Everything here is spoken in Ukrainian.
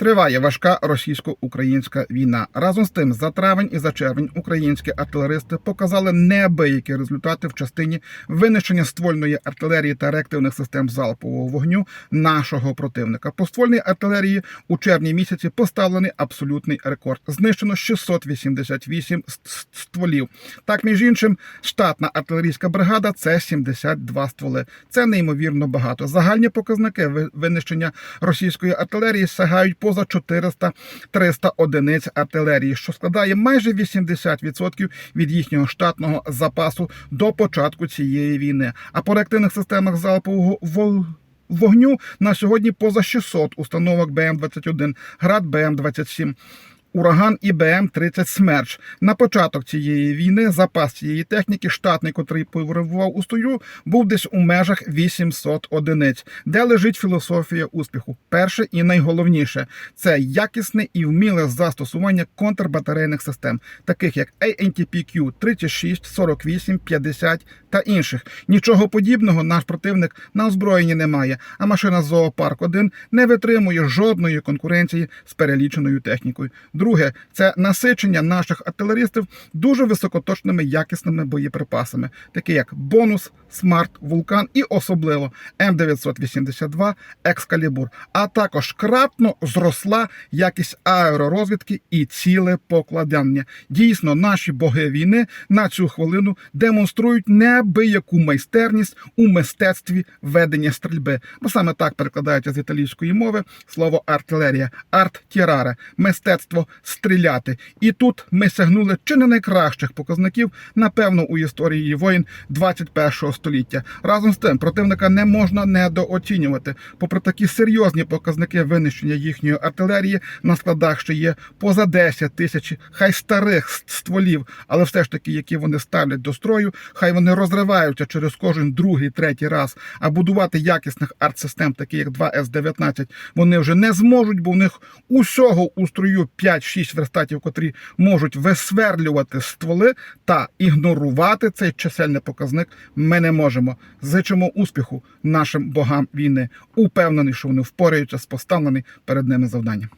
Триває важка російсько-українська війна. Разом з тим, за травень і за червень українські артилеристи показали неабиякі результати в частині винищення ствольної артилерії та реактивних систем залпового вогню нашого противника. По ствольній артилерії у червні місяці поставлений абсолютний рекорд. Знищено 688 ст- ст- стволів. Так, між іншим, штатна артилерійська бригада це 72 стволи. Це неймовірно багато. Загальні показники винищення російської артилерії сягають поза 400-300 одиниць артилерії, що складає майже 80% від їхнього штатного запасу до початку цієї війни. А по реактивних системах залпового вол- Вогню на сьогодні поза 600 установок БМ-21, град БМ-27, ураган і БМ-30 «Смерч». На початок цієї війни запас цієї техніки, штатний, котрий перебував у строю, був десь у межах 800 одиниць. Де лежить філософія успіху? Перше і найголовніше це якісне і вміле застосування контрбатарейних систем, таких як ANTPQ 36, 48, 50 та інших. Нічого подібного наш противник на озброєнні не має, а машина Зоопарк 1 не витримує жодної конкуренції з переліченою технікою. Друге, це насичення наших артилерістів дуже високоточними якісними боєприпасами, такі як бонус, смарт, вулкан і особливо М982 Екскалібур. А також кратно зросла якість аеророзвідки і ціле покладання. Дійсно, наші боги війни на цю хвилину демонструють неабияку майстерність у мистецтві ведення стрільби. Бо саме так перекладається з італійської мови слово артилерія, арт-тіраре, мистецтво стріляти. І тут ми сягнули чи не найкращих показників, напевно, у історії воїн 21-го століття. Разом з тим, противника не можна недооцінювати. Попри такі серйозні показники винищення їхньої артилерії, на складах ще є поза 10 тисяч, хай старих стволів, але все ж таки, які вони ставлять до строю, хай вони розриваються через кожен другий, третій раз. А будувати якісних артсистем, такі як 2С-19, вони вже не зможуть, бо в них усього у строю 5-6 верстатів, котрі можуть висверлювати стволи та ігнорувати цей чисельний показник. Ми не можемо. Зичимо успіху нашим богам війни. Упевнений, що вони впораються з поставленим перед ними завданням.